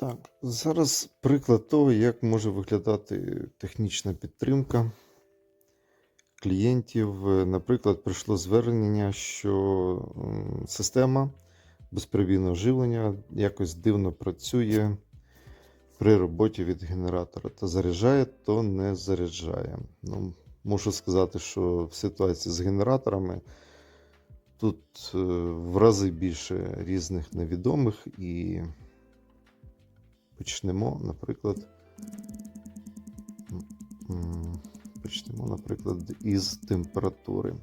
Так, зараз приклад того, як може виглядати технічна підтримка клієнтів. Наприклад, прийшло звернення, що система безперебійного живлення якось дивно працює при роботі від генератора. То заряджає, то не заряджає. Ну, можу сказати, що в ситуації з генераторами тут е, в рази більше різних невідомих і. Почнемо, наприклад. Почнемо, наприклад, із температури.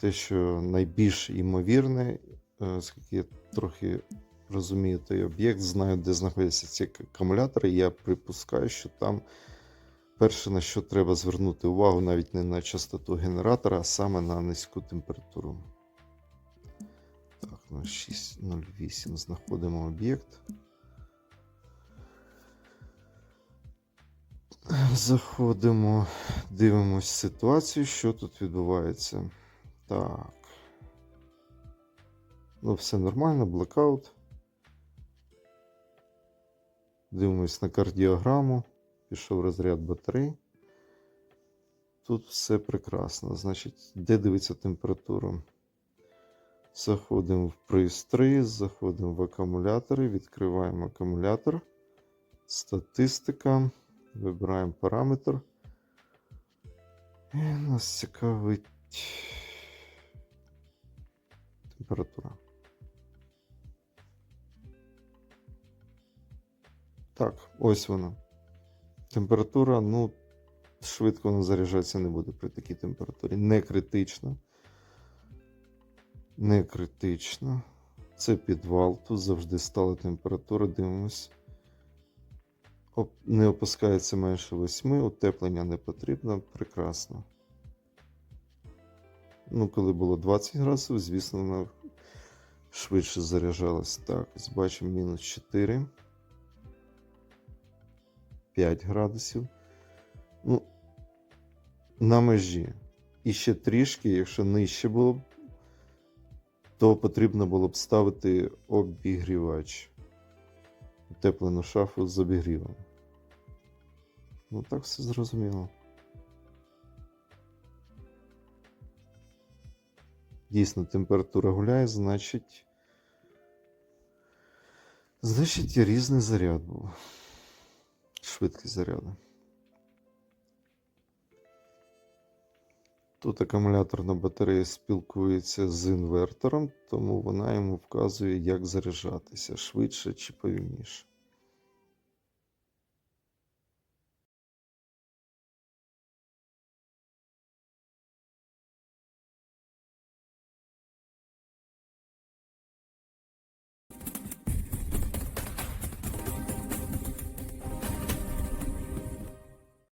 Те, що найбільш ймовірне, е, оскільки я трохи розумію той об'єкт, знаю, де знаходяться ці акумулятори, я припускаю, що там перше, на що треба звернути увагу, навіть не на частоту генератора, а саме на низьку температуру. Так, на 6.08 знаходимо об'єкт. Заходимо, дивимось ситуацію, що тут відбувається. Так. Ну, все нормально, блекаут. Дивимось на кардіограму. Пішов розряд батарей. Тут все прекрасно. Значить, де дивиться температуру? Заходимо в пристрої, заходимо в акумулятори, відкриваємо акумулятор. Статистика. Вибираємо параметр. І нас цікавить температура. Так, ось вона. Температура, ну, швидко вона заряджатися не буде при такій температурі. Не критично. Не критично. Це підвал. Тут завжди стала температура. Дивимось. Не опускається менше 8, утеплення не потрібно. Прекрасно. Ну, коли було 20 градусів, звісно, вона швидше заряджалась. Так, бачимо мінус 4. 5 градусів. Ну, на межі. І ще трішки, якщо нижче було б, то потрібно було б ставити обігрівач. Утеплену шафу з обігрівом. Ну, так все зрозуміло. Дійсно, температура гуляє, значить. Значить, різний заряд був. Швидкість заряду. Тут акумуляторна батарея спілкується з інвертором, тому вона йому вказує, як заряджатися швидше чи повільніше.